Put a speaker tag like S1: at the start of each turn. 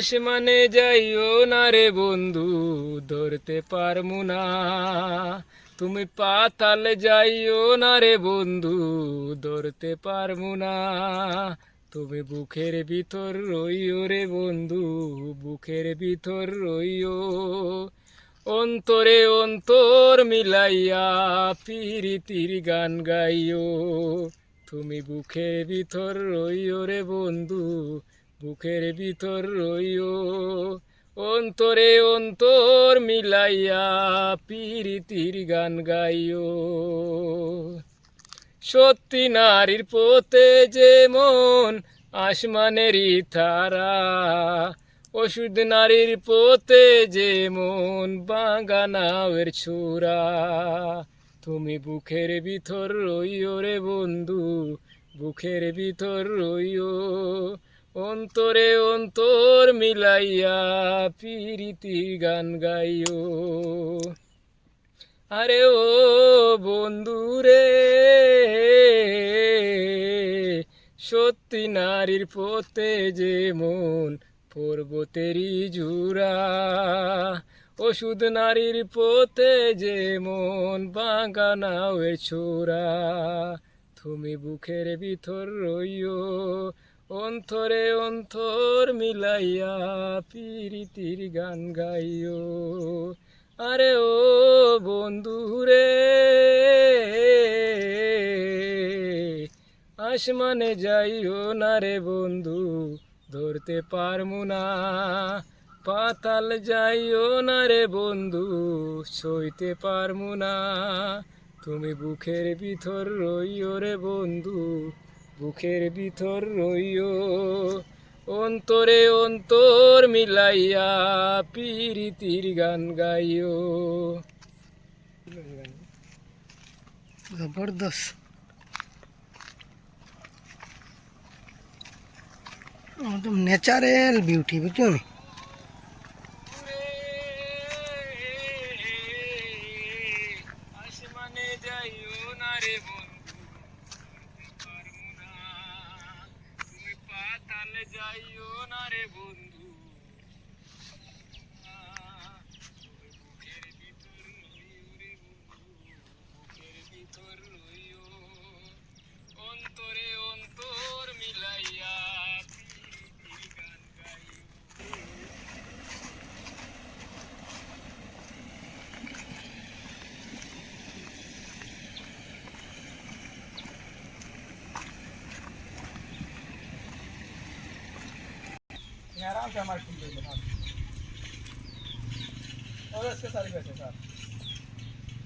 S1: আসমানে যাইও না রে বন্ধু, ধরতে পারমু না। তুমি পাতাল যাইও না রে বন্ধু, ধরতে পারমু না। তুমি বুকের ভিতর রইও রে বন্ধু, বুকের ভিতর রইও। অন্তরে অন্তর মিলাইয়া পিরিতির গান গাইও। তুমি বুকের ভিতর রইও রে বন্ধু বুকের ভিতর রইও, অন্তরে অন্তর মিলাইয়া পিরিতির গান গাইও। সত্যি নারীর পোতে যেমন আসমানেরই তারা। ওষুধ নারীর পোতে যেমন বাগানাওয়ের ছুরা। তুমি বুকের ভিতর রইও রে বন্ধু, বুকের ভিতর রইও। অন্তরে অন্তর মিলাইয়া পিরিতি গান গাইও। আরে ও বন্ধু রে সত্যি নারীর পথে যেমন পর্বতেরই জুরা ওষুধ নারীর পথে যে যেমন বাগানাওয়ের ছোরা তুমি বুকের ভিতর রইও অন্তরে অন্তর মিলাইয়া পিরিতির গান গাইও। আরে ও বন্ধু রে, আসমানে যাইও না রে বন্ধু, ধরতে পারমু না। পাতাল যাইও না রে বন্ধু, সইতে পারমু না। তুমি বুকের ভিতর রইও রে বন্ধু বুকের ভিতর রইও অন্তরে অন্তর মিলাইয়া পিরিতির গান গাইও।
S2: জবরদস্ত। একদম ন্যাচারাল বিউটি বুঝছ নি?
S1: আসমানে যাইও না রে পাতালে যাইও না রে বন্ধু। বুকের ভিতর রইও রে বন্ধু। বুকের ভিতর রইও অন্তর মিলাইয়া প্রীতির গান গাইও
S3: आराम से हमारे खुल गई बता और इसके सारी बैठे सर